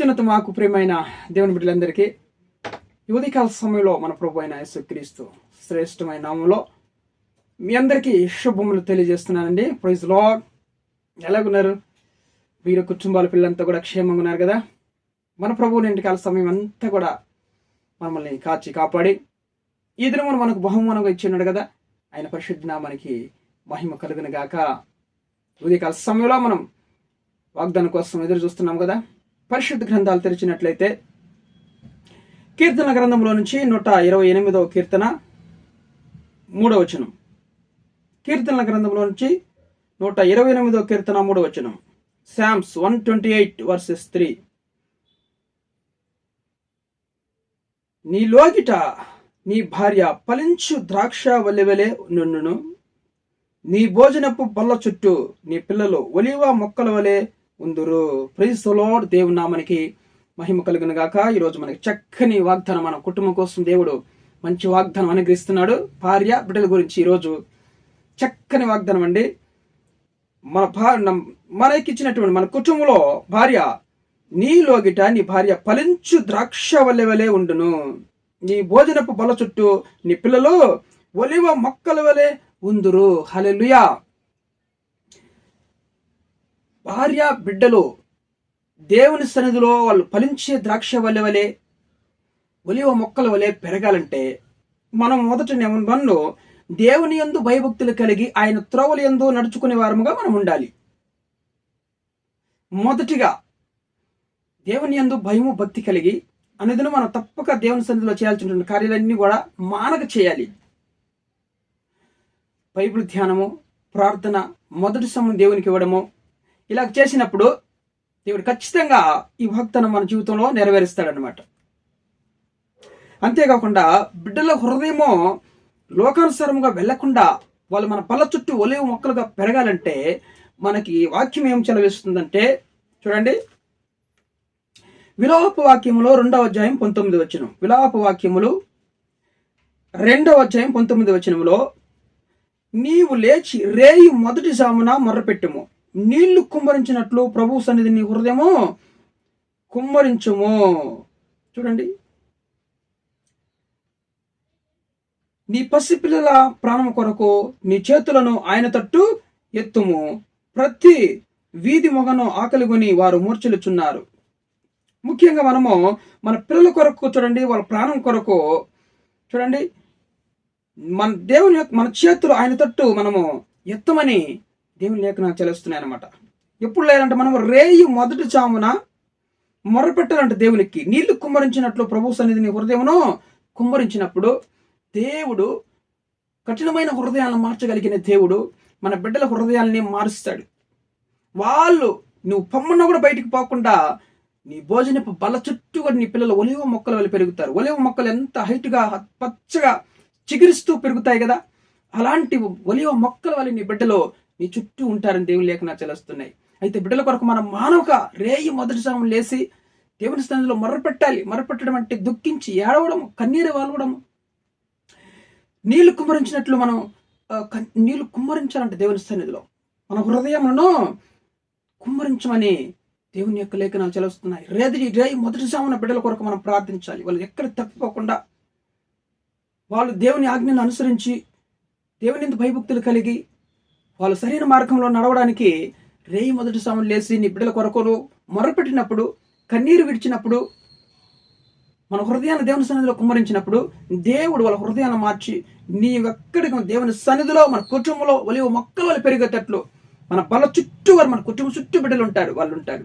అత్యున్నత మాకు ప్రియమైన దేవుని బిడ్డలందరికీ యువతికాల సమయంలో మన ప్రభు అయిన యేసుక్రీస్తు శ్రేష్టమైన నామంలో మీ అందరికీ శుభములు తెలియజేస్తున్నానండి. ప్రైజ్లో ఎలాగున్నారు? మీరు కుటుంబాల పిల్లలంతా కూడా క్షేమంగా ఉన్నారు కదా? మన ప్రభు ఇంటికాల సమయం అంతా కూడా మమ్మల్ని కాచి కాపాడి ఈ దినమును మనకు బహుమానంగా ఇచ్చిన్నాడు కదా? ఆయన పరిశుద్ధ నామానికి మహిమ కలుగును గాక. ఉదయకాల సమయంలో మనం వాగ్దానం కోసం ఎదురు చూస్తున్నాం కదా? పరిశుద్ధ గ్రంథాలు తెరిచినట్లయితే కీర్తన గ్రంథంలో నుంచి నూట ఇరవై ఎనిమిదవ కీర్తన మూడవ వచనం. కీర్తనల గ్రంథంలో నుంచి నూట ఇరవై ఎనిమిదవ కీర్తన మూడవ వచనం. Psalms one twenty eight verses three. నీ లోగిట నీ భార్య పలించు ద్రాక్ష వలెవలే నుండును. నీ భోజనపు బల్ల చుట్టూ నీ పిల్లలు ఒలివ మొక్కల వలె ఉందురు. ప్రైజ్ లోడ్ దేవుని నామనికి మహిమ కలుగును గాక. ఈరోజు మనకి చక్కని వాగ్దానం మన కుటుంబం కోసం దేవుడు మంచి వాగ్దానం అనుగ్రహిస్తున్నాడు. భార్య బిడ్డల గురించి ఈరోజు చక్కని వాగ్దానం అండి. మన భార్య మనకి ఇచ్చినటువంటి మన కుటుంబంలో భార్య నీలోగిట నీ భార్య ఫలించు ద్రాక్ష వల్లె వలె ఉండును. నీ భోజనపు బల చుట్టూ నీ పిల్లలు ఒలివ మొక్కల వలె ఉందురు. హలెలుయా భార్య బిడ్డలు దేవుని సన్నిధిలో వాళ్ళు ఫలించే ద్రాక్ష వలె వలె ఒలివ మొక్కల వలె పెరగాలంటే మనం మొదట వన్ను దేవుని యందు భయభక్తులు కలిగి ఆయన త్రోవలు యందు నడుచుకునే వారముగా మనం ఉండాలి. మొదటిగా దేవుని యందు భయము భక్తి కలిగి అనేది మనం తప్పక దేవుని సన్నిధిలో చేయాల్సిన కార్యాలన్నీ కూడా మానక చేయాలి. బైబిల్ ధ్యానము ప్రార్థన మొదటి సమయం దేవునికి ఇవ్వడము ఇలా చేసినప్పుడు దేవుడు ఖచ్చితంగా ఈ భక్తను మన జీవితంలో నెరవేరుస్తాడనమాట అంతేకాకుండా బిడ్డల హృదయము లోకానుసారముగా వెళ్ళకుండా వాళ్ళు మన పళ్ళ చుట్టూ ఒలివ మొక్కలుగా పెరగాలంటే మనకి వాక్యం ఏం చెలవిస్తుందంటే చూడండి. విలాప వాక్యములో రెండవ అధ్యాయం పంతొమ్మిది వచ్చిన విలాప వాక్యములు రెండవ అధ్యాయం పంతొమ్మిది వచనములో నీవు లేచి రేయి మొదటి సామున మొర్రపెట్టుము నీళ్ళు కుమ్మరించినట్లు ప్రభు సన్నిధి నీ హృదయము కుమ్మరించుము. చూడండి. నీ పసిపిల్లల ప్రాణం కొరకు నీ చేతులను ఆయన తట్టు ఎత్తుము. ప్రతి వీధి మొగను ఆకలిగొని వారు మూర్చలుచున్నారు ముఖ్యంగా మనము మన పిల్లల కొరకు చూడండి వాళ్ళ ప్రాణం కొరకు చూడండి. మన దేవుని యొక్క మన చేతులు ఆయన తట్టు మనము ఎత్తమని దేవుని లేఖనాలు చెలుస్తున్నాయి అనమాట ఎప్పుడు లేదంటే మనం రేయి మొదటి చామున మొరపెట్టాలంటే దేవునికి. నీళ్ళు కుమ్మరించినట్లు ప్రభు సన్నిధిని హృదయమును కుమ్మరించినప్పుడు దేవుడు కఠినమైన హృదయాలను మార్చగలిగిన దేవుడు మన బిడ్డల హృదయాల్ని మారుస్తాడు. వాళ్ళు నువ్వు పొమ్మన్న కూడా బయటికి పోకుండా నీ భోజనపు బల్ల చుట్టూ కూడా నీ పిల్లలు ఒలివ మొక్కలు వెళ్ళి పెరుగుతారు. ఒలివ మొక్కలు ఎంత హైట్గా పచ్చగా చిగురిస్తూ పెరుగుతాయి కదా. అలాంటి ఒలివ మొక్కల వల్ల నీ బిడ్డలో నీ చుట్టూ ఉంటారని దేవుని లేఖన చెలుస్తున్నాయి అయితే బిడ్డల కొరకు మనం మానవక రేయి మొదటి సమయం లేసి దేవుని స్థానంలో మొరపెట్టాలి. మొరపెట్టడం అంటే దుఃఖించి ఏడవడం కన్నీరు వాలవడం నీళ్ళు కుమ్మరించినట్లు మనం నీళ్ళు కుమ్మరించాలంటే దేవుని సన్నిధిలో. మన హృదయములను కుమ్మరించమని దేవుని యొక్క లేఖనాలు చెలవుస్తున్నాయి రేది రేయి మొదటి సామున బిడ్డల కొరకు మనం ప్రార్థించాలి. వాళ్ళు ఎక్కడ తప్పిపోకుండా వాళ్ళు దేవుని ఆజ్ఞను అనుసరించి దేవుని భయభక్తులు కలిగి వాళ్ళు సరైన మార్గంలో నడవడానికి రేయి మొదటి సాములు లేచి నీ బిడ్డల కొరకులు మొరపెట్టినప్పుడు కన్నీరు విడిచినప్పుడు మన హృదయాన్ని దేవుని సన్నిధిలో కుమ్మరించినప్పుడు దేవుడు వాళ్ళ హృదయాన్ని మార్చి నీ ఎక్కడికి దేవుని సన్నిధిలో మన కుటుంబంలో ఒలివ మొక్కలు వాళ్ళు పెరిగేటట్లు మన బల చుట్టూ వారు మన కుటుంబం చుట్టూ బిడ్డలు ఉంటారు వాళ్ళు ఉంటారు.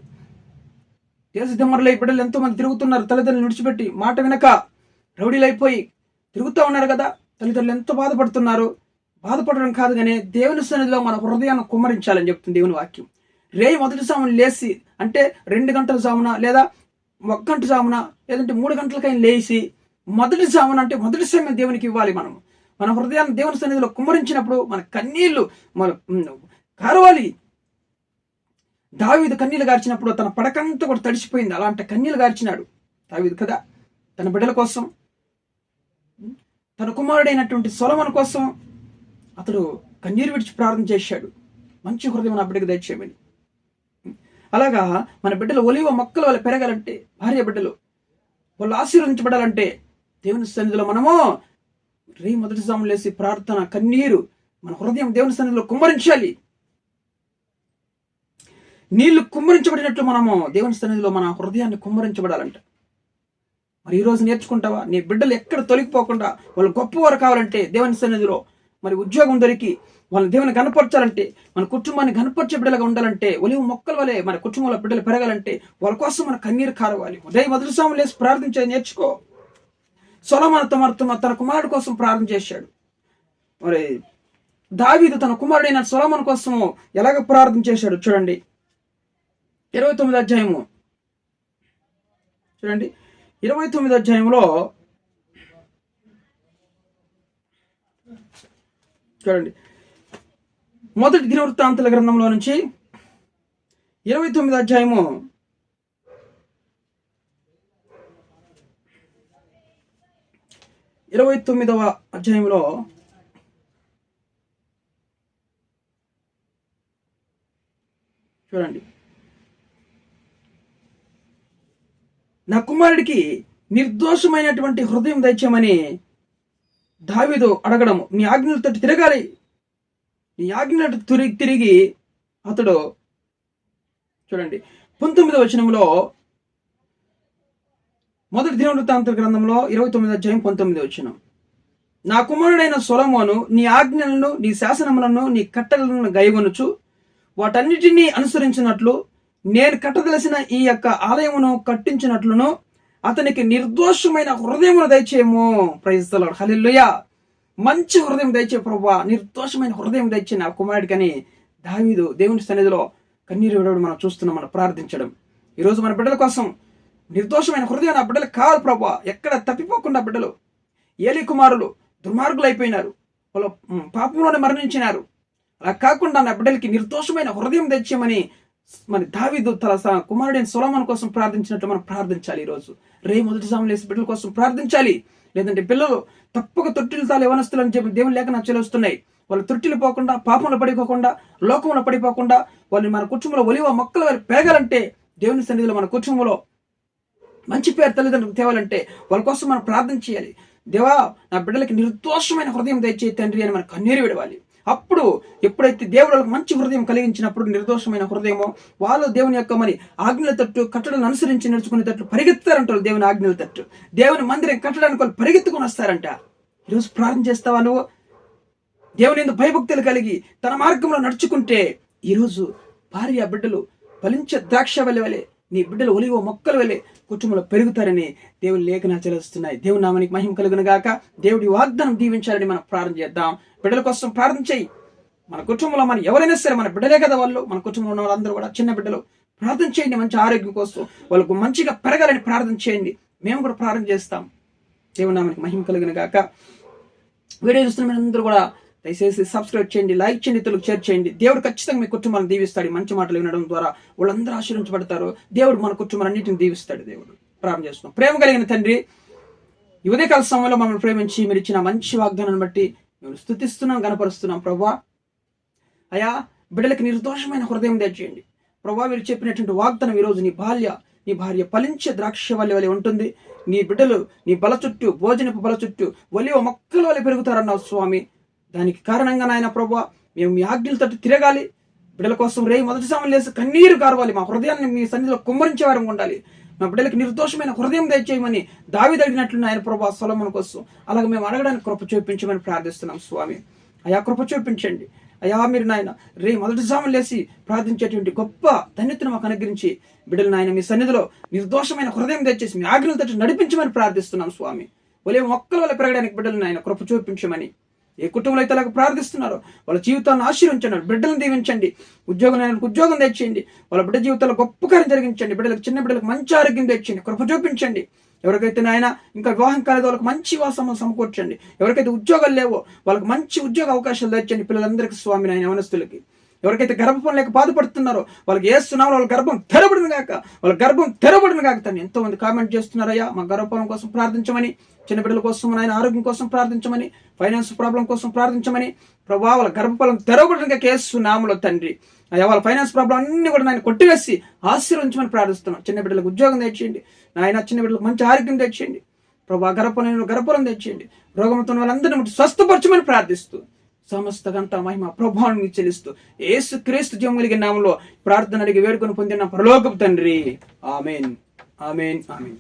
దేశ దిమ్మరులై బిడ్డలు ఎంతో మంది తిరుగుతున్నారు తల్లిదండ్రులు విడిచిపెట్టి మాట వినక రౌడీలు అయిపోయి తిరుగుతూ ఉన్నారు కదా తల్లిదండ్రులు ఎంతో బాధపడుతున్నారు. బాధపడడం కాదు కానీ దేవుని సన్నిధిలో మన హృదయాన్ని కుమ్మరించాలని చెప్తుంది దేవుని వాక్యం. రేయి మొదటి సామున లేచి అంటే రెండు గంటల సామున లేదా ఒక గంట జామున లేదంటే మూడు గంటలకైనా లేచి మొదటి సామున అంటే మొదటి సమయం దేవునికి ఇవ్వాలి మనం. మన హృదయాన్ని దేవుని సన్నిధిలో కుమ్మరించినప్పుడు మన కన్నీళ్ళు మన కారవాలి. దావీదు కన్నీళ్ళు గార్చినప్పుడు తన పడకంతా కూడా తడిసిపోయింది. అలాంటి కన్నీళ్ళు గార్చినాడు దావీదు కదా. తన బిడ్డల కోసం తన కుమారుడైనటువంటి సొలమన్ కోసం అతడు కన్నీరు విడిచి ప్రార్థన చేశాడు. మంచి హృదయం నా బిడ్డకు దయచేయమని. అలాగా మన బిడ్డలు ఒలివ మొక్కలు వాళ్ళు పెరగాలంటే భార్య బిడ్డలు వాళ్ళు ఆశీర్వదించబడాలంటే దేవుని సన్నిధిలో మనము రే మొదటి సాములు లేసి ప్రార్థన కన్నీరు మన హృదయం దేవుని సన్నిధిలో కుమ్మరించాలి. నీళ్ళు కుమ్మరించబడినట్లు మనము దేవుని సన్నిధిలో మన హృదయాన్ని కుమ్మరించబడాలంట. మరి ఈరోజు నేర్చుకుంటావా? నీ బిడ్డలు ఎక్కడ తొలగిపోకుండా వాళ్ళు గొప్పవారు కావాలంటే దేవుని సన్నిధిలో మరి ఉద్యోగం దొరికి వాళ్ళని దేవుని కనపరచాలంటే మన కుటుంబాన్ని కనపరిచే బిడ్డలుగా ఉండాలంటే ఒలివు మొక్కల వలె మన కుటుంబంలో బిడ్డలు పెరగాలంటే వాళ్ళ కోసం మన కన్నీరు కారవాలి. ఉదయం మొదటి లేసి ప్రార్థించే నేర్చుకో. సొలమన తమ తన కుమారుడు కోసం ప్రార్థన చేశాడు. మరి దావీదు తన కుమారుడైన సొలమన్ కోసము ఎలాగ ప్రార్థన చేశాడు చూడండి. ఇరవై తొమ్మిది అధ్యాయము. చూడండి. ఇరవై తొమ్మిది అధ్యాయంలో చూడండి. మొదటి దినవృత్తాంతల గ్రంథంలో నుంచి ఇరవై తొమ్మిది అధ్యాయము. ఇరవై తొమ్మిదవ అధ్యాయంలో చూడండి. నా కుమారుడికి నిర్దోషమైనటువంటి హృదయం దయచేయమని దావీదు అడగడము నీ ఆజ్ఞలతో తిరగాలి. నీ ఆజ్ఞలతో తిరిగి తిరిగి అతడు చూడండి పంతొమ్మిదవ వచనంలో మొదటి దినవృత్తాంత గ్రంథంలో ఇరవై తొమ్మిది అధ్యాయం పంతొమ్మిది వచనం. నా కుమారుడైన సొలమోను నీ ఆజ్ఞలను నీ శాసనములను నీ కట్టలను గైవనుచు వాటన్నిటినీ అనుసరించినట్లు నేను కట్టదలసిన ఈ యొక్క ఆలయమును కట్టించినట్లును అతనికి నిర్దోషమైన హృదయం దయచేయము. ప్రయత్నాడు హలిల్లుయ మంచి హృదయం దయచే ప్రభా నిర్దోషమైన హృదయం దయచే నా కుమారుడికని దావీదు దేవుని సన్నిధిలో కన్నీరు విడవడం మనం చూస్తున్నాం మనం ప్రార్థించడం. ఈరోజు మన బిడ్డల కోసం నిర్దోషమైన హృదయం నా బిడ్డలు కాదు ప్రభా. ఎక్కడ తప్పిపోకుండా బిడ్డలు ఏలి కుమారులు దుర్మార్గులు అయిపోయినారు వాళ్ళ పాపంలోనే మరణించినారు. అలా కాకుండా నా బిడ్డలకి నిర్దోషమైన హృదయం తెచ్చామని మరి దావిదు తల కుమారుడైన సొలమన్ కోసం ప్రార్థించినట్టు మనం ప్రార్థించాలి ఈరోజు. రే మొదటి సమయంలో వేసి బిడ్డల కోసం ప్రార్థించాలి. లేదంటే పిల్లలు తప్పక తొట్టిలు తాలు యవనస్తులు అని చెప్పి దేవుని లేఖ చెలుస్తున్నాయి. వాళ్ళు తొట్టిలు పోకుండా పాపంలో పడిపోకుండా లోకంలో పడిపోకుండా వాళ్ళు మన కుటుంబంలో ఒలివ మొక్కలు వారు పెరగాలంటే దేవుని సన్నిధిలో మన కుటుంబంలో మంచి పేరు తల్లిదండ్రులకు తేవాలంటే వాళ్ళ కోసం మనం ప్రార్థన చేయాలి. దేవా నా బిడ్డలకి నిర్దోషమైన హృదయం దయచేయి తండ్రి అని మనం కన్నీరు విడవాలి. అప్పుడు ఎప్పుడైతే దేవుడు వాళ్ళకి మంచి హృదయం కలిగించినప్పుడు నిర్దోషమైన హృదయమో వాళ్ళు దేవుని యొక్క మరి ఆజ్ఞల తట్టు కట్టడలను అనుసరించి నడుచుకునేటట్టు పరిగెత్తారంటారు దేవుని ఆజ్ఞల తట్టు. దేవుని మందిరం కట్టడానికి వాళ్ళు పరిగెత్తుకొని వస్తారంట. ఈరోజు ప్రార్థన చేస్తావా నువ్వు దేవుని ఎందుకు భయభక్తులు కలిగి తన మార్గంలో నడుచుకుంటే ఈరోజు భార్య బిడ్డలు ఫలించే ద్రాక్ష వలె వలె నీ బిడ్డలు ఒలివ మొక్కలు వెళ్ళే కుటుంబంలో పెరుగుతారని దేవుని లేఖనా చెలుస్తున్నాయి దేవుని నామానికి మహిమ కలుగును గాక దేవుడి వాగ్దానం దీవించాలని మనం ప్రార్థన చేద్దాం. బిడ్డల కోసం ప్రార్థన చేయి. మన కుటుంబంలో మన ఎవరైనా సరే మన బిడ్డలే కదా వాళ్ళు. మన కుటుంబంలో ఉన్న వాళ్ళందరూ కూడా చిన్న బిడ్డలు. ప్రార్థన చేయండి మంచి ఆరోగ్యం కోసం. వాళ్ళకు మంచిగా పెరగాలని ప్రార్థన చేయండి. మేము కూడా ప్రార్థన చేస్తాం. దేవుని నామానికి మహిమ కలుగును గాక వీడియో చూస్తున్న మీరందరూ కూడా దయచేసి సబ్స్క్రైబ్ చేయండి లైక్ చేయండి ఇతరులకు షేర్ చేయండి. దేవుడు ఖచ్చితంగా మీ కుటుంబాన్ని దీవిస్తాడు. మంచి మాటలు వినడం ద్వారా వాళ్ళందరూ ఆశీర్వించబడతారు దేవుడు మన కుటుంబాలన్నింటిని దీవిస్తాడు దేవుడు. ప్రారంభం చేస్తున్నాం. ప్రేమ కలిగిన తండ్రి ఈ సమయంలో మమ్మల్ని ప్రేమించి మీరు ఇచ్చిన మంచి వాగ్దానాన్ని బట్టి మేము స్థుతిస్తున్నాం గనపరుస్తున్నాం ప్రభా అయా బిడ్డలకి నిర్దోషమైన హృదయం దయచేయండి. ప్రభా మీరు చెప్పినటువంటి వాగ్దానం ఈరోజు నీ బాల్య నీ భార్య ఫలించే ద్రాక్ష వల్లి వలె ఉంటుంది. నీ బిడ్డలు నీ బల చుట్టూ భోజనపు బల చుట్టూ ఒలివ మొక్కల వలె పెరుగుతారన్నావు స్వామి. దానికి కారణంగా నాయన ప్రభా మేము మీ ఆజ్ఞల తట్టు తిరగాలి. బిడ్డల కోసం రే మొదటి సమయం లేసి కన్నీరు కారవాలి. మా హృదయాన్ని మీ సన్నిధిలో కుమ్మరించే వారం ఉండాలి. మా బిడ్డలకి నిర్దోషమైన హృదయం దయచేయమని దావి తగినట్లు ఆయన ప్రభా సొలమన కోసం అలాగే మేము అడగడానికి కృప చూపించమని ప్రార్థిస్తున్నాం స్వామి. అయా కృప చూపించండి. అయా మీరు నాయన రే మొదటి సాములు లేసి ప్రార్థించేటువంటి గొప్ప ధన్యతను మాకు అనుగ్రహించి బిడ్డలు నాయన మీ సన్నిధిలో నిర్దోషమైన హృదయం తెచ్చేసి మీ ఆజ్ఞలు తట్టు నడిపించమని ప్రార్థిస్తున్నాం స్వామి. ఒలే మొక్కల వల్ల పెరగడానికి బిడ్డలు నాయన కృప చూపించమని ఏ కుటుంబంలో అయితే అలాగ ప్రార్థిస్తున్నారో వాళ్ళ జీవితాన్ని ఆశీర్వించండి బిడ్డలను దీవించండి ఉద్యోగం లేని ఉద్యోగం తెచ్చేయండి వాళ్ళ బిడ్డ జీవితాల్లో గొప్ప కార్యం జరిగించండి బిడ్డలకు చిన్న బిడ్డలకు మంచి ఆరోగ్యం తెచ్చండి కృప చూపించండి. ఎవరికైతే నాయన ఇంకా వివాహం కాలేదో వాళ్ళకి మంచి వాసము సమకూర్చండి. ఎవరికైతే ఉద్యోగాలు లేవో వాళ్ళకి మంచి ఉద్యోగ అవకాశాలు తెచ్చండి పిల్లలందరికీ స్వామి నాయన యవనస్తులకి. ఎవరికైతే గర్భం లేక బాధపడుతున్నారో వాళ్ళకి ఏస్తున్నామో వాళ్ళ గర్భం తెరబడిన కాక వాళ్ళ గర్భం తెరబడిన కాక తను ఎంతో మంది కామెంట్ చేస్తున్నారయ్యా మా గర్భఫలం కోసం ప్రార్థించమని చిన్న బిడ్డల కోసం ఆయన ఆరోగ్యం కోసం ప్రార్థించమని ఫైనాన్స్ ప్రాబ్లం కోసం ప్రార్థించమని ప్రభా వాళ్ళ గర్భఫలం తెరవబడిన కేసు నామలో తండ్రి. అయ్యా వాళ్ళ ఫైనాన్స్ ప్రాబ్లం అన్ని కూడా నేను కొట్టివేసి ఆశీర్వించమని ప్రార్థిస్తున్నాం. చిన్న బిడ్డలకు ఉద్యోగం తెచ్చేయండి. నాయన చిన్న బిడ్డలకు మంచి ఆరోగ్యం తెచ్చేయండి. ప్రభా గర్భఫలం గర్భఫలం తెచ్చేయండి. రోగంతో వాళ్ళందరినీ స్వస్థపరచమని ప్రార్థిస్తూ సమస్త గంట మహిమ ప్రభావం మీకు చెల్లిస్తూ ఏసు క్రీస్తు జీవం నామంలో ప్రార్థన అడిగి వేడుకొని పొందిన పరలోకపు తండ్రి. ఆమెన్. ఆమెన్. ఆమెన్.